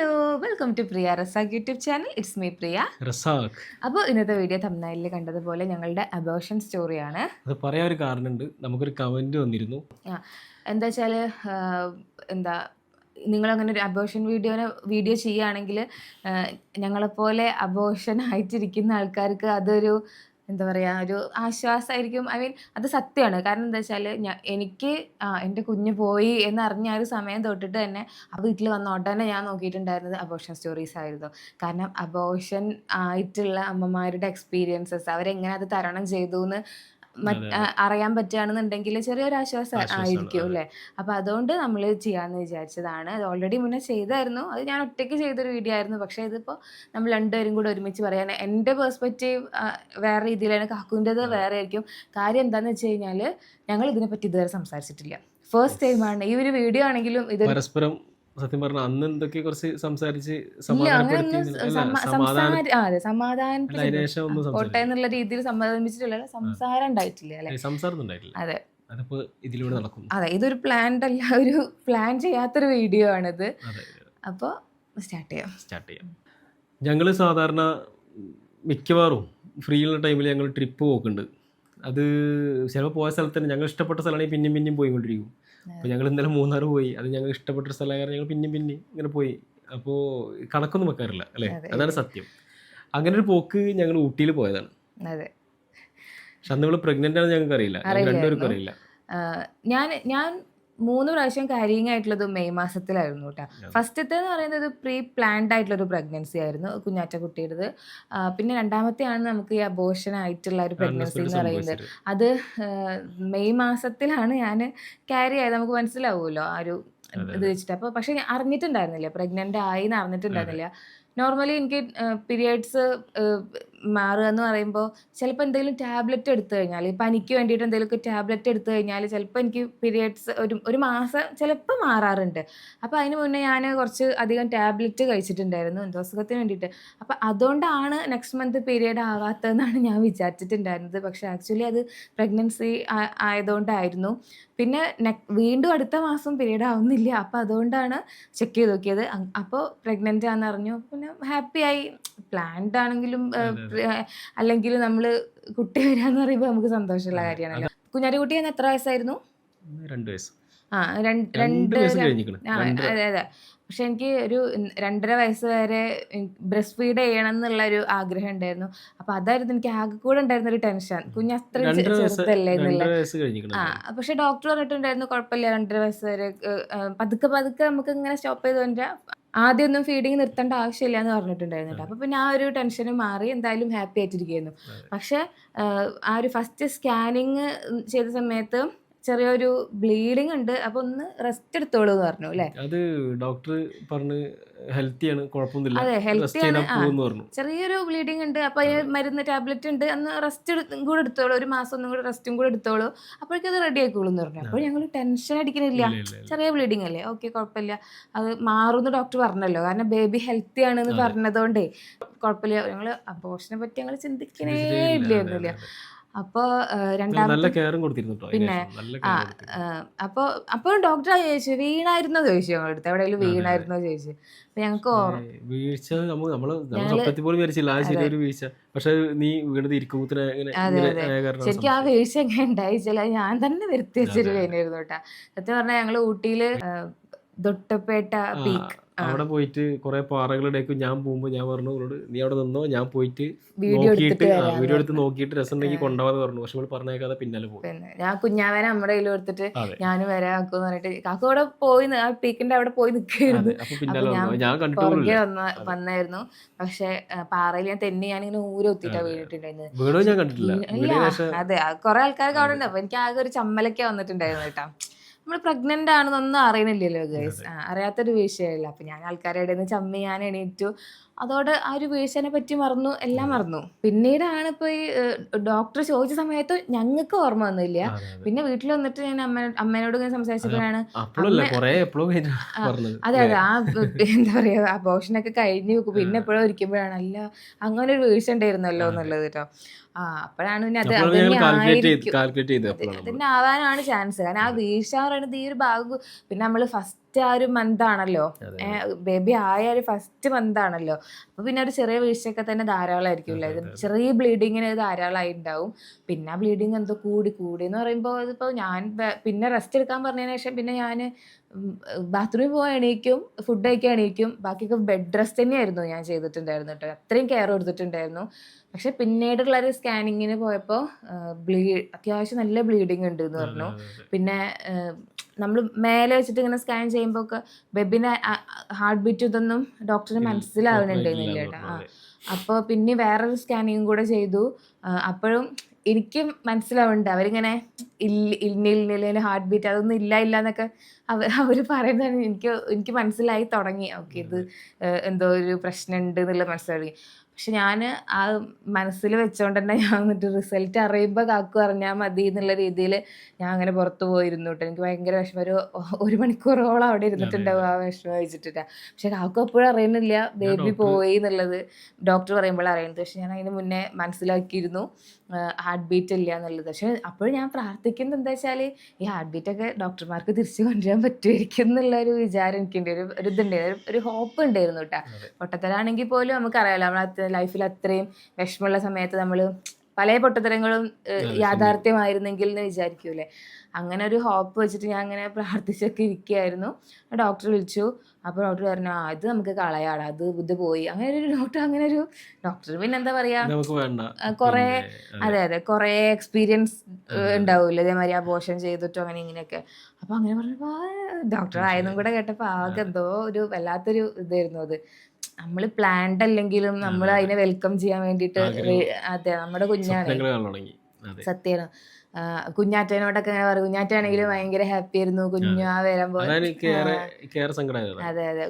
Hello welcome to Priya Razak YouTube channel it's me Priya Razak അപ്പോൾ ഇന്നത്തെ video തമിഴ്നാട്ടിൽ കണ്ടതുപോലെ ഞങ്ങളുടെ അബോഷൻ സ്റ്റോറിയാണ് അത് പറയാൻ ഒരു കാരണമുണ്ട്. നമുക്കൊരു കമന്റ് വന്നിരുന്നു. എന്താ വെച്ചാൽ എന്താ നിങ്ങളങ്ങനെ ഒരു അബോഷൻ വീഡിയോനെ വീഡിയോ ചെയ്യുകയാണെങ്കിൽ ഞങ്ങളെപ്പോലെ അബോഷൻ ആയിട്ടിരിക്കുന്ന ആൾക്കാർക്ക് അതൊരു എന്താ പറയുക ഒരു ആശ്വാസമായിരിക്കും ഐ മീൻ അത് സത്യമാണ് കാരണം എന്താ വെച്ചാൽ ഞാൻ എനിക്ക് എന്റെ കുഞ്ഞ് പോയി എന്നറിഞ്ഞ ആ ഒരു സമയം തൊട്ടിട്ട് തന്നെ ആ വീട്ടിൽ വന്ന ഉടനെ ഞാൻ നോക്കിയിട്ടുണ്ടായിരുന്നത് അബോഷൻ സ്റ്റോറീസ് ആയിരുന്നു. കാരണം അബോഷൻ ആയിട്ടുള്ള അമ്മമാരുടെ എക്സ്പീരിയൻസസ് അവരെങ്ങനെ അത് തരണം ചെയ്തു എന്ന് അറിയാൻ പറ്റുകയാണെന്നുണ്ടെങ്കിൽ ചെറിയൊരു ആശ്വാസം ആയിരിക്കും. അല്ലേ? അപ്പൊ അതുകൊണ്ട് നമ്മൾ ചെയ്യാന്ന് വിചാരിച്ചതാണ്. അത് ഓൾറെഡി മുന്നേ ചെയ്തായിരുന്നു. അത് ഞാൻ ഒറ്റയ്ക്ക് ചെയ്തൊരു വീഡിയോ ആയിരുന്നു. പക്ഷേ ഇതിപ്പോ നമ്മൾ രണ്ടുപേരും കൂടെ ഒരുമിച്ച് പറയാൻ എന്റെ പേഴ്സ്പെക്റ്റീവ് വേറെ രീതിയിലാണ് കാക്കുവിന്റെത് വേറെ ആയിരിക്കും. കാര്യം എന്താണെന്ന് വെച്ച് കഴിഞ്ഞാൽ ഞങ്ങൾ ഇതിനെപ്പറ്റി ഇതുവരെ സംസാരിച്ചിട്ടില്ല. ഫസ്റ്റ് ടൈം ആണ്. ഈ ഒരു വീഡിയോ ആണെങ്കിലും ഇത് പരസ്പരം സത്യം പറഞ്ഞ അന്ന് എന്തൊക്കെ കുറച്ച് സംസാരിച്ച് സമാധാനപ്പെടുത്തി. എന്നുള്ള രീതിയിൽ സമാധാനിപ്പിച്ചിട്ടില്ല സംസാരം ഉണ്ടായിട്ടില്ല അല്ലേ? ഏയ് അതെ. അതിപ്പോ ഇതിലൂടെ നടക്കും അതെ ഇതൊരു പ്ലാൻഡ് അല്ല ഒരു പ്ലാൻ ചെയ്യാത്തൊരു വീഡിയോ ആണിത്. അപ്പോൾ സ്റ്റാർട്ട് ചെയ്യാം. സ്റ്റാർട്ട് ചെയ്യാം. ഞങ്ങൾ സാധാരണ മിക്കവാറും ഫ്രീ ഉള്ള ടൈമിൽ ഞങ്ങൾ ട്രിപ്പ് പോക്കുണ്ട്. അത് ചിലപ്പോൾ പോയ സ്ഥലത്ത് തന്നെ ഞങ്ങൾ ഇഷ്ടപ്പെട്ട സ്ഥലമാണെങ്കിൽ പിന്നെയും പിന്നെയും പോയിക്കൊണ്ടിരിക്കും. അപ്പോൾ ഞങ്ങൾ ഇന്നലെ മൂന്നാർ പോയി. അത് ഞങ്ങൾ ഇഷ്ടപ്പെട്ട ഒരു സ്ഥലമായ കാരണം ഞങ്ങൾ പിന്നെയും പിന്നെ ഇങ്ങനെ പോയി. അപ്പോൾ കണക്കൊന്നും വെക്കാറില്ല അല്ലേ? അതാണ് സത്യം. അങ്ങനെ ഒരു പോക്ക് ഞങ്ങൾ ഊട്ടിയിൽ പോയതാണ്. പക്ഷെ അന്ന് നിങ്ങൾ പ്രഗ്നന്റ് ആണെന്ന് ഞങ്ങൾക്ക് അറിയില്ല രണ്ടുപേർക്കും അറിയില്ല. ഞാൻ ഞാൻ മൂന്ന് പ്രാവശ്യം കാരിങ് ആയിട്ടുള്ളത് മെയ് മാസത്തിലായിരുന്നു കേട്ടോ. ഫസ്റ്റത്തെ എന്ന് പറയുന്നത് പ്രീ പ്ലാൻഡ് ആയിട്ടുള്ള ഒരു പ്രഗ്നൻസി ആയിരുന്നു കുഞ്ഞാറ്റ കുട്ടിയുടേത്. പിന്നെ രണ്ടാമത്തെയാണ് നമുക്ക് ഈ അബോഷൻ ആയിട്ടുള്ള ഒരു പ്രഗ്നൻസി എന്ന് പറയുന്നത്. അത് മെയ് മാസത്തിലാണ് ഞാൻ ക്യാരി ആയത് നമുക്ക് മനസ്സിലാവുമല്ലോ ആ ഒരു ഇത് വെച്ചിട്ട്. അപ്പോൾ പക്ഷെ ഞാൻ അറിഞ്ഞിട്ടുണ്ടായിരുന്നില്ല. പ്രഗ്നന്റ് ആയി എന്ന് അറിഞ്ഞിട്ടുണ്ടായിരുന്നില്ല. നോർമലി എനിക്ക് പീരിയഡ്സ് മാറുക എന്ന് പറയുമ്പോൾ ചിലപ്പോൾ എന്തെങ്കിലും ടാബ്ലറ്റ് എടുത്തു കഴിഞ്ഞാൽ പനിക്ക് വേണ്ടിയിട്ട് എന്തെങ്കിലുമൊക്കെ ടാബ്ലറ്റ് എടുത്തു കഴിഞ്ഞാൽ ചിലപ്പോൾ എനിക്ക് പീരിയഡ്സ് ഒരു ഒരു മാസം ചിലപ്പോൾ മാറാറുണ്ട്. അപ്പോൾ അതിന് മുന്നേ ഞാൻ കുറച്ച് അധികം ടാബ്ലറ്റ് കഴിച്ചിട്ടുണ്ടായിരുന്നു എന്തോ അസുഖത്തിന് വേണ്ടിയിട്ട്. അപ്പോൾ അതുകൊണ്ടാണ് നെക്സ്റ്റ് മന്ത് പീരിയഡ് ആവാത്തതെന്നാണ് ഞാൻ വിചാരിച്ചിട്ടുണ്ടായിരുന്നത്. പക്ഷേ ആക്ച്വലി അത് പ്രഗ്നൻസി ആയതുകൊണ്ടായിരുന്നു. പിന്നെ വീണ്ടും അടുത്ത മാസം പീരീഡ് ആവുന്നില്ല. അപ്പോൾ അതുകൊണ്ടാണ് ചെക്ക് ചെയ്ത് നോക്കിയത്. അപ്പോൾ പ്രഗ്നന്റ് ആണെന്ന് അറിഞ്ഞു. പിന്നെ ഹാപ്പിയായി പ്ലാൻഡ് ആണെങ്കിലും അല്ലെങ്കിൽ നമ്മൾ കുട്ടി വരാന്ന് പറയുമ്പോൾ നമുക്ക് സന്തോഷമുള്ള കാര്യമാണല്ലോ. കുഞ്ഞാരി എന്ന് എത്ര വയസ്സായിരുന്നു? രണ്ട് വയസ്സ്. ആ രണ്ട് രണ്ട് അതെ അതെ. പക്ഷെ എനിക്ക് ഒരു രണ്ടര വയസ്സ് വരെ ബ്രസ്റ്റ് ഫീഡ് ചെയ്യണം എന്നുള്ള ഒരു ആഗ്രഹം ഉണ്ടായിരുന്നു. അപ്പൊ അതായിരുന്നു എനിക്ക് ആകെ കൂടെ ഉണ്ടായിരുന്ന ഒരു ടെൻഷൻ. കുഞ്ഞ് അത്ര ചെറുതല്ലേ എന്നുള്ള ആ പക്ഷെ ഡോക്ടർ പറഞ്ഞിട്ടുണ്ടായിരുന്നു കുഴപ്പമില്ല രണ്ടര വയസ്സ് വരെ പതുക്കെ പതുക്കെ നമുക്ക് ഇങ്ങനെ സ്റ്റോപ്പ് ചെയ്ത് ആദ്യം ഒന്നും ഫീഡിങ് നിർത്തേണ്ട ആവശ്യമില്ല എന്ന് പറഞ്ഞിട്ടുണ്ടായിരുന്നു കേട്ടോ. അപ്പൊ പിന്നെ ആ ഒരു ടെൻഷന് മാറി എന്തായാലും ഹാപ്പി ആയിട്ടിരിക്കുന്നു. പക്ഷെ ആ ഒരു ഫസ്റ്റ് സ്കാനിങ് ചെയ്ത സമയത്ത് ചെറിയൊരു ബ്ലീഡിങ് ഉണ്ട്. അപ്പൊ ഒന്ന് റെസ്റ്റ് എടുത്തോളൂ എന്ന് പറഞ്ഞു അല്ലെ? അത് ഡോക്ടർ പറഞ്ഞു ഹെൽത്തിയാണ് കുഴപ്പമൊന്നുമില്ല. അതെ ഹെൽത്തിയാണ് ചെറിയൊരു ബ്ലീഡിങ് ഉണ്ട്. അപ്പൊ അതിന് മരുന്ന് ടാബ്ലറ്റ് ഉണ്ട്. അന്ന് റെസ്റ്റ് കൂടെ എടുത്തോളൂ. ഒരു മാസം ഒന്നും കൂടെ റെസ്റ്റും കൂടെ എടുത്തോളൂ. അപ്പോഴേക്കും അത് റെഡി ആയിക്കോളൂ എന്ന് പറഞ്ഞു അപ്പോൾ ഞങ്ങൾ ടെൻഷൻ അടിക്കണില്ല. ചെറിയ ബ്ലീഡിങ് അല്ലേ? ഓക്കെ കുഴപ്പമില്ല. അത് മാറുമെന്ന് ഡോക്ടർ പറഞ്ഞല്ലോ. കാരണം ബേബി ഹെൽത്തി ആണെന്ന് പറഞ്ഞതുകൊണ്ടേ കുഴപ്പമില്ല. ഞങ്ങൾ അബോഷനെ പറ്റി ഞങ്ങൾ ചിന്തിക്കണേ ഇല്ലായിരുന്നില്ല. അപ്പോൾ രണ്ടാമത്തെ പിന്നെ, ആ അപ്പോൾ അപ്പോൾ ഡോക്ടർ ചോദിച്ചു വീണായിരുന്നോ? ചോദിച്ചു ഞങ്ങളുടെ അടുത്ത്. എവിടെയെങ്കിലും. വീണായിരുന്നോ? ചോദിച്ചു. ഞങ്ങൾക്ക് വീഴ്ച ശരിക്കും ആ വീഴ്ച എങ്ങനെ ഉണ്ടായിച്ചാൽ ഞാൻ തന്നെ വരുത്തി വെച്ചൊരു. വേനായിരുന്നു കേട്ടാ സത്യം പറഞ്ഞാൽ ഞങ്ങൾ ഊട്ടിയിൽ ദൊട്ടപ്പേട്ട പീക്ക്. അവിടെ പോയിട്ട് കുറെ പാറകളുടെയൊക്കെ ഞാൻ പോകുമ്പോ ഞാൻ പറഞ്ഞു അവളോട് നീ അവിടെ നിന്നോ? ഞാൻ പോയിട്ട് നോക്കിയിട്ട് എടുത്തിട്ട് വീഡിയോ എടുത്ത് നോക്കിയിട്ട് രസം ഉണ്ടെങ്കിൽ കൊണ്ടുപോകാന്ന് പറഞ്ഞു. പക്ഷെ നമ്മൾ പറഞ്ഞേക്കാതെ പിന്നാലെ പിന്നെ ഞാൻ കുഞ്ഞാവനെ നമ്മുടെ കയ്യിൽ കൊടുത്തിട്ട് ഞാൻ ഞാനും വരാം കാക്കു പറഞ്ഞിട്ട് കാക്കു അവിടെ പോയി ആ പീക്കിന്റെ അവിടെ പോയി നിൽക്കായിരുന്നു ഞാൻ വന്നായിരുന്നു. പക്ഷെ പാറയിൽ ഞാൻ തെന്നി ഞാനിങ്ങനെ ഊരൊത്തിട്ടാ. വീണിട്ടുണ്ടായിരുന്നത് ശേഷം അതെ കുറെ ആൾക്കാർക്ക് അവിടെ ഉണ്ട്. അപ്പൊ എനിക്ക് ആകെ ഒരു ചമ്മലൊക്കെ വന്നിട്ടുണ്ടായിരുന്നു കേട്ടോ. നമ്മൾ പ്രഗ്നന്റ് ആണെന്നൊന്നും അറിയണില്ലല്ലോ ഗൈസ് അറിയാത്തൊരു വീഴ്ചയല്ല അപ്പൊ ഞാൻ ആൾക്കാരുടെ ഇടയിൽ നിന്ന് ചമ്മി ഞാൻ എണീറ്റു. അതോടെ ആ ഒരു വീഴ്ചനെ പറ്റി മറന്നു എല്ലാം മറന്നു. പിന്നീടാണ് ഇപ്പൊ ഈ ഡോക്ടർ ചോദിച്ച സമയത്ത് ഞങ്ങൾക്ക് ഓർമ്മ അതെ. പിന്നെ വീട്ടിൽ വന്നിട്ട് ഞാൻ അമ്മ അമ്മേനോട് ഇങ്ങനെ സംസാരിച്ചപ്പോഴാണ് അതെ അതെ. ആ എന്താ പറയാ അബോഷനൊക്കെ കഴിഞ്ഞു. പിന്നെ എപ്പോഴും ഇരിക്കുമ്പോഴാണ് അല്ല അങ്ങനെ ഒരു വീഴ്ച ഉണ്ടായിരുന്നല്ലോ എന്നുള്ളത് കേട്ടോ അപ്പോഴാണ് പിന്നെ അത് അതന്നെ ആവാനാണ് ചാൻസ് കാരണം ആ വീഴ്ച എന്ന് പറയുന്നത് ഈ ഒരു ഭാഗം പിന്നെ നമ്മൾ ഫസ്റ്റ് ഫസ്റ്റ് ആ ഒരു മന്ത് ആണല്ലോ. ബേബി ആയ ഒരു ഫസ്റ്റ് മന്ത് ആണല്ലോ. അപ്പൊ പിന്നെ ഒരു ചെറിയ വീഴ്ചയൊക്കെ തന്നെ ധാരാളമായിരിക്കും ഇത് ചെറിയ ബ്ലീഡിങ്ങിന് ധാരാളമായി ഉണ്ടാവും പിന്നെ ബ്ലീഡിങ് എന്തോ കൂടി കൂടി എന്ന് പറയുമ്പോൾ ഇതിപ്പോ ഞാൻ പിന്നെ റെസ്റ്റ് എടുക്കാൻ പറഞ്ഞതിന് ശേഷം പിന്നെ ഞാൻ ബാത്റൂമിൽ പോകാൻ എണീക്കും ഫുഡ് കഴിക്കാൻ എണീക്കും. ബാക്കിയൊക്കെ ബെഡ് റെസ്റ്റ് തന്നെയായിരുന്നു ഞാൻ ചെയ്തിട്ടുണ്ടായിരുന്നു കേട്ടോ. അത്രയും കെയർ എടുത്തിട്ടുണ്ടായിരുന്നു പക്ഷെ പിന്നീടുള്ള ഒരു സ്കാനിങ്ങിന് പോയപ്പോൾ ബ്ലീ അത്യാവശ്യം നല്ല ബ്ലീഡിങ് ഉണ്ട് എന്ന് പറഞ്ഞു. പിന്നെ നമ്മൾ മേലെ വെച്ചിട്ട് ഇങ്ങനെ സ്കാൻ ചെയ്യുമ്പോൾ ഒക്കെ ബെബിന്റെ ഹാർട്ട് ബീറ്റ് ഇതൊന്നും ഡോക്ടറിന് മനസ്സിലാവുന്നുണ്ടായിരുന്നില്ല കേട്ടോ. ആ അപ്പോൾ പിന്നെ വേറൊരു സ്കാനിങ്ങും കൂടെ ചെയ്തു. അപ്പോഴും എനിക്ക് മനസ്സിലാവുന്നുണ്ട്. അവരിങ്ങനെ ഇന്നില്ല ഹാർട്ട് ബീറ്റ് അതൊന്നും ഇല്ല ഇല്ല എന്നൊക്കെ അവർ അവർ പറയുന്നത് എനിക്ക് എനിക്ക് മനസ്സിലായി തുടങ്ങി. ഓക്കെ ഇത് എന്തോ ഒരു പ്രശ്നമുണ്ട് എന്നുള്ളത് മനസ്സിലായി പക്ഷെ ഞാൻ ആ മനസ്സിൽ വെച്ചോണ്ട് തന്നെ ഞാൻ എന്നിട്ട് റിസൾട്ട് അറിയുമ്പോൾ കാക്കു അറിഞ്ഞാൽ മതി എന്നുള്ള രീതിയിൽ ഞാൻ അങ്ങനെ പുറത്തു പോയിരുന്നു കേട്ടോ എനിക്ക് ഭയങ്കര വിഷമം. ഒരു ഒരു മണിക്കൂറോളം അവിടെ ഇരുന്നിട്ടുണ്ടാവും ആ വിഷമം വെച്ചിട്ടില്ല പക്ഷെ കാക്കു അപ്പോഴും അറിയുന്നില്ല. ബേബി പോയി എന്നുള്ളത് ഡോക്ടർ പറയുമ്പോൾ അറിയുന്നത്. പക്ഷെ ഞാൻ അതിന് മുന്നേ മനസ്സിലാക്കിയിരുന്നു ഹാർട്ട് ബീറ്റ് ഇല്ല എന്നുള്ളത്. പക്ഷെ അപ്പോഴും ഞാൻ പ്രാർത്ഥിക്കുന്നത് എന്താ വെച്ചാൽ ഈ ഹാർട്ട് ബീറ്റൊക്കെ ഡോക്ടർമാർക്ക് തിരിച്ചു കൊണ്ടുവരാൻ പറ്റുമായിരിക്കും എന്നുള്ള ഒരു വിചാരം എനിക്കുണ്ട്. ഒരു ഒരു ഇതുണ്ടായിരുന്നു ഒരു- ഒരു ഹോപ്പ് ഉണ്ടായിരുന്നു കേട്ടോ പൊട്ടത്തരാണെങ്കിൽ പോലും നമുക്കറിയാലോ നമ്മൾ ലൈഫിൽ അത്രയും വിഷമമുള്ള സമയത്ത് നമ്മൾ പല പൊട്ടത്തരങ്ങളും യാഥാർത്ഥ്യമായിരുന്നെങ്കിൽ എന്ന് വിചാരിക്കൂലേ അങ്ങനെ ഒരു ഹോപ്പ് വെച്ചിട്ട് ഞാൻ അങ്ങനെ പ്രാർത്ഥിച്ചൊക്കെ ഇരിക്കുകയായിരുന്നു. ഡോക്ടർ വിളിച്ചു. അപ്പോൾ ഡോക്ടർ പറഞ്ഞു ആ ഇത് നമുക്ക് കളയാട അത് ഇത് പോയി. അങ്ങനെ ഒരു ഡോക്ടർ അങ്ങനെ ഒരു ഡോക്ടർ പിന്നെ എന്താ പറയാ? ആ, കുറേ അതെ. അതെ കുറേ എക്സ്പീരിയൻസ് ഉണ്ടാവില്ല ഇതേമാതിരി അബോഷൻ ചെയ്തിട്ടോ അങ്ങനെ ഇങ്ങനെയൊക്കെ. അപ്പൊ അങ്ങനെ പറഞ്ഞപ്പോ ഡോക്ടർ ആയതും കൂടെ കേട്ടപ്പോ ആകെ എന്തോ ഒരു വല്ലാത്തൊരു ഇതായിരുന്നു അത്. നമ്മൾ പ്ലാൻഡ് അല്ലെങ്കിലും നമ്മൾ അതെ, അതെ. അതിനെ വെൽക്കം ചെയ്യാൻ വേണ്ടിയിട്ട് അതെ നമ്മുടെ കുഞ്ഞാണ്. സത്യം കുഞ്ഞാറ്റനോടൊക്കെ ഇങ്ങനെ അങ്ങനെ പറയും കുഞ്ഞാറ്റാണെങ്കിലും ഭയങ്കര ഹാപ്പി ആയിരുന്നു കുഞ്ഞു ആ വരുമ്പോൾ അതെ അതെ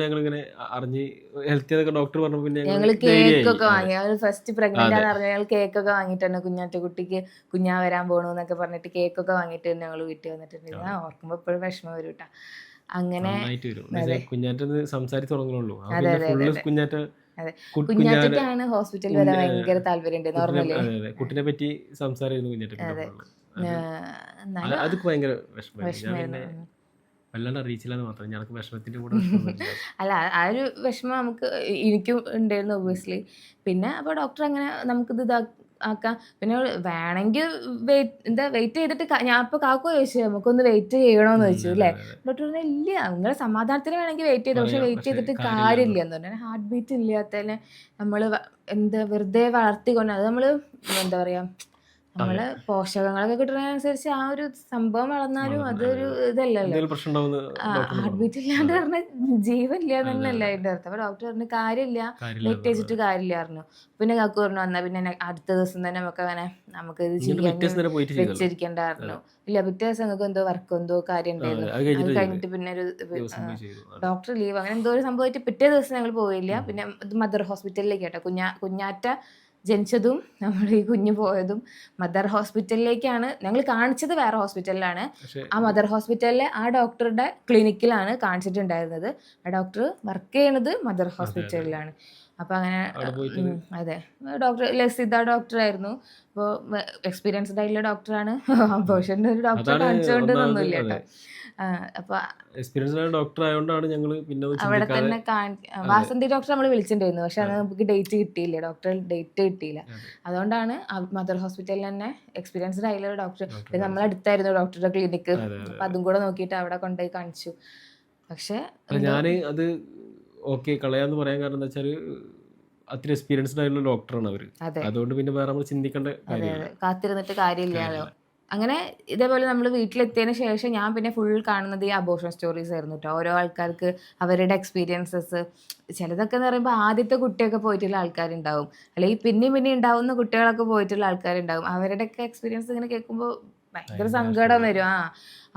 ഞങ്ങൾ ഇങ്ങനെ അറിഞ്ഞ് ഹെൽത്തി ഡോക്ടർ പറഞ്ഞു പിന്നെ ഞങ്ങൾ ഞങ്ങൾ കേക്ക് ഒക്കെ വാങ്ങി. ഞങ്ങൾ ഫസ്റ്റ് പ്രഗ്നന്റ്. ആണെന്ന് പറഞ്ഞാൽ ഞങ്ങൾ കേക്കൊക്കെ വാങ്ങിയിട്ടുണ്ട്. കുഞ്ഞാറ്റ കുട്ടിക്ക് കുഞ്ഞാ വരാൻ എന്നൊക്കെ പറഞ്ഞിട്ട് കേക്കൊക്കെ വാങ്ങിയിട്ട് ഞങ്ങൾ വീട്ടിൽ വന്നിട്ടുണ്ട്. ഞാൻ ഓർക്കുമ്പോ എപ്പോഴും വിഷമം വരും കേട്ടാ അങ്ങനെ കുഞ്ഞാറ്റാണ്. കുഞ്ഞാറ്റ സംസാരിച്ച് തുടങ്ങുള്ളൂ. കുഞ്ഞാറ്റ ഹോസ്പിറ്റലിൽ വരാൻ ഭയങ്കര താല്പര്യം കുട്ടിനെ- നോർമലി പറ്റി സംസാരമായിരുന്നു കുഞ്ഞാറ്റ അതൊക്കെ ഭയങ്കര വിഷമമായിരുന്നു. വല്ലാണ്ട് അറിയിച്ചില്ലെന്ന് മാത്രം. ഞങ്ങൾക്ക് വിഷമത്തിന്റെ കൂടെ അല്ല ആ ഒരു വിഷമം നമുക്ക് എനിക്കും ഉണ്ടായിരുന്നു ഒബിയസ്ലി പിന്നെ അപ്പോൾ ഡോക്ടർ അങ്ങനെ നമുക്ക് ഇതാ ആക്കാം. പിന്നെ വേണമെങ്കിൽ വെയിറ്റ് എന്താ വെയിറ്റ് ചെയ്തിട്ട് ഞാൻ ഇപ്പൊ കാക്കു ചോദിച്ചു നമുക്കൊന്ന് വെയിറ്റ് ചെയ്യണമെന്ന് ചോദിച്ചു അല്ലേ. ഡോക്ടർ പറഞ്ഞു ഇല്ല. നിങ്ങളെ സമാധാനത്തിന് വേണമെങ്കിൽ വെയിറ്റ് ചെയ്തു. പക്ഷെ വെയിറ്റ് ചെയ്തിട്ട് കാര്യമില്ല എന്ന് പറഞ്ഞു ഹാർട്ട് ബീറ്റ് ഇല്ലാത്തതിനെ നമ്മൾ എന്താ വെറുതെ വളർത്തിക്കൊണ്ട് അത് നമ്മൾ എന്താ പറയാ നമ്മൾ പോഷകങ്ങളൊക്കെ കിട്ടുന്നതിനനുസരിച്ച് ആ ഒരു സംഭവം വളർന്നാലും അതൊരു ഇതല്ലല്ലോ. ഹാർട്ട് ബീറ്റ് ഇല്ലാണ്ട് പറഞ്ഞ ജീവൻ ഇല്ല എന്നല്ല അതിന്റെ അർത്ഥം. അപ്പൊ ഡോക്ടർ പറഞ്ഞു കാര്യമില്ല. ലൈറ്റ് വെച്ചിട്ട് കാര്യമില്ല പറഞ്ഞു. പിന്നെ കാക്കു പറഞ്ഞു വന്നാ പിന്നെ അടുത്ത ദിവസം തന്നെ നമുക്ക് അങ്ങനെ നമുക്ക് ഇത് ചെയ്യാൻ വെച്ചിരിക്കണ്ടായിരുന്നു ഇല്ല പിറ്റേ ദിവസം നിങ്ങൾക്ക് എന്തോ വർക്ക് എന്തോ കാര്യം ഉണ്ടായിരുന്നു. അത് കഴിഞ്ഞിട്ട് പിന്നെ ഒരു ഡോക്ടർ ലീവ് അങ്ങനെ എന്തോ ഒരു സംഭവമായിട്ട് പിറ്റേ ദിവസം ഞങ്ങൾ പോയില്ല. പിന്നെ മദർ ഹോസ്പിറ്റലിലേക്ക് കേട്ടോ കുഞ്ഞാ കുഞ്ഞാറ്റ ജനിച്ചതും നമ്മൾ ഈ കുഞ്ഞു പോയതും മദർ ഹോസ്പിറ്റലിലേക്കാണ്. ഞങ്ങൾ കാണിച്ചത് വേറെ ഹോസ്പിറ്റലിലാണ്. ആ മദർ ഹോസ്പിറ്റലിലെ ആ ഡോക്ടറുടെ ക്ലിനിക്കിലാണ് കാണിച്ചിട്ടുണ്ടായിരുന്നത്. ആ ഡോക്ടർ വർക്ക് ചെയ്യണത് മദർ ഹോസ്പിറ്റലിലാണ്. അപ്പൊ അങ്ങനെ അതെ. ഡോക്ടർ ലസിത ഡോക്ടർ ആയിരുന്നു അപ്പോൾ എക്സ്പീരിയൻസ്ഡ് ആയിട്ടുള്ള ഡോക്ടറാണ്. അബോഷന്റെ ഒരു ഡോക്ടറെ കാണിച്ചുകൊണ്ട് കാണിച്ചുകൊണ്ടൊന്നുമില്ല കേട്ടോ. അപ്പൊ എക്സ്പീരിയൻസ് ഡോക്ടർ ആയതുകൊണ്ടാണ് ഞങ്ങൾ പിന്നെ ഒന്ന് അവിടെ തന്നെ വാസന്തി ഡോക്ടർ നമ്മൾ വിളിച്ചിട്ടുണ്ടായിരുന്നു. പക്ഷെ അത് നമുക്ക് ഡേറ്റ് കിട്ടിയില്ല. ഡോക്ടർ ഡേറ്റ് കിട്ടിയില്ല. അതുകൊണ്ടാണ് മദർ ഹോസ്പിറ്റലിൽ തന്നെ എക്സ്പീരിയൻസ്ഡ് ആയിട്ടുള്ള ഡോക്ടർ നമ്മൾ അടുത്തായിരുന്നു ഡോക്ടറുടെ ക്ലിനിക്ക്. അപ്പൊ അതും. കൂടെ നോക്കിയിട്ട് അവിടെ കൊണ്ടുപോയി കാണിച്ചു. പക്ഷെ ഞാൻ ഞാൻ അത് ഓക്കെ കളയാന്ന് പറയാൻ കാരണം എന്താ വെച്ചാൽ അത്ര എക്സ്പീരിയൻസ്ഡ് ആയിട്ടുള്ള ഡോക്ടറാണ് അവർ. അതുകൊണ്ട് പിന്നെ വേറെ നമ്മൾ ചിന്തിക്കേണ്ട കാത്തിരുന്നിട്ട് കാര്യമില്ലല്ലോ. കാര്യമില്ല. അങ്ങനെ ഇതേപോലെ നമ്മൾ വീട്ടിലെത്തിയതിന് ശേഷം ഞാൻ പിന്നെ ഫുൾ കാണുന്നത് ഈ അബോഷൻ സ്റ്റോറീസ് ആയിരുന്നു കേട്ടോ ഓരോ ആൾക്കാർക്ക് അവരുടെ എക്സ്പീരിയൻസസ് ചിലതൊക്കെ എന്ന് പറയുമ്പോൾ ആദ്യത്തെ കുട്ടിയൊക്കെ പോയിട്ടുള്ള ആൾക്കാരുണ്ടാവും. അല്ലെങ്കിൽ പിന്നെയും പിന്നെ ഉണ്ടാവുന്ന കുട്ടികളൊക്കെ പോയിട്ടുള്ള ആൾക്കാരുണ്ടാവും. അവരുടെയൊക്കെ എക്സ്പീരിയൻസ് ഇങ്ങനെ കേൾക്കുമ്പോൾ ഭയങ്കര സങ്കടം വരും. ആ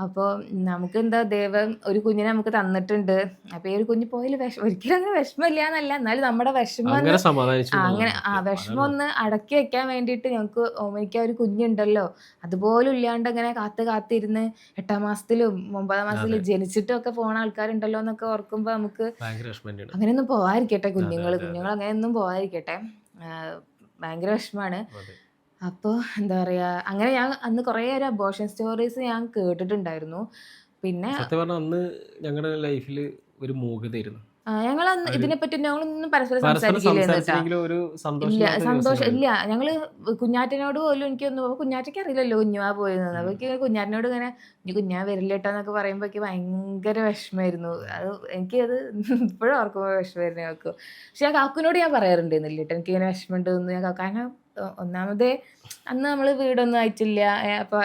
അപ്പോൾ നമുക്ക് എന്താ ദൈവം ഒരു കുഞ്ഞിനെ നമുക്ക് തന്നിട്ടുണ്ട്. അപ്പൊ ഈ ഒരു കുഞ്ഞ് പോയാൽ വിഷ ഒരിക്കലും അങ്ങനെ വിഷമമില്ല എന്നല്ല എന്നാലും നമ്മുടെ വിഷമം അങ്ങനെ ആ, വിഷമം ഒന്ന് അടക്കി വെക്കാൻ വേണ്ടിയിട്ട് ഞങ്ങൾക്ക് എനിക്ക് ഒരു കുഞ്ഞുണ്ടല്ലോ. അതുപോലും ഇല്ലാണ്ട് അങ്ങനെ കാത്ത് കാത്തിരുന്ന് എട്ടാം മാസത്തിലും ഒമ്പതാം മാസത്തിലും ജനിച്ചിട്ടും ഒക്കെ പോണ ആൾക്കാരുണ്ടല്ലോ എന്നൊക്കെ ഓർക്കുമ്പോൾ നമുക്ക് അങ്ങനെയൊന്നും പോവാതിരിക്കട്ടെ കുഞ്ഞുങ്ങൾ. കുഞ്ഞുങ്ങൾ അങ്ങനെയൊന്നും പോവാതിരിക്കട്ടെ. ഭയങ്കര വിഷമാണ്. അപ്പോൾ എന്താ പറയുക അങ്ങനെ ഞാൻ അന്ന് കുറേ ഒരു അബോഷൻ സ്റ്റോറീസ് ഞാൻ കേട്ടിട്ടുണ്ടായിരുന്നു. പിന്നെ സത്യം പറഞ്ഞാൽ അന്ന് ഞങ്ങളുടെ ലൈഫിൽ ഒരു മൂകതയായിരുന്നു. ഞങ്ങൾ ഇതിനെപ്പറ്റി ഞങ്ങളൊന്നും പരസ്പരം സംസാരിക്കില്ല സന്തോഷം ഇല്ല ഞങ്ങൾ കുഞ്ഞാറ്റനോട് പോലും എനിക്കൊന്നും കുഞ്ഞാറ്റയ്ക്ക് അറിയില്ലല്ലോ കുഞ്ഞുവാ പോയെന്ന് അപ്പൊ കുഞ്ഞാറ്റിനോട് ഇങ്ങനെ കുഞ്ഞാ വരില്ല കേട്ടോ എന്നൊക്കെ പറയുമ്പോ എനിക്ക് ഭയങ്കര വിഷമായിരുന്നു അത് എനിക്ക് അത് ഇപ്പോഴും ഓർക്കുമ്പോൾ വിഷമായിരുന്നു ഞങ്ങൾക്ക് പക്ഷെ ഞാൻ കാക്കുനോട് ഞാൻ പറയാറുണ്ടായിരുന്നില്ല കേട്ടോ എനിക്ക് ഇങ്ങനെ വിഷമമുണ്ട് എന്ന് ഞാൻ കാരണം ഒന്നാമതേ അന്ന് നമ്മൾ വീടൊന്നും ആയിട്ടില്ല. ഏ, അപ്പൊ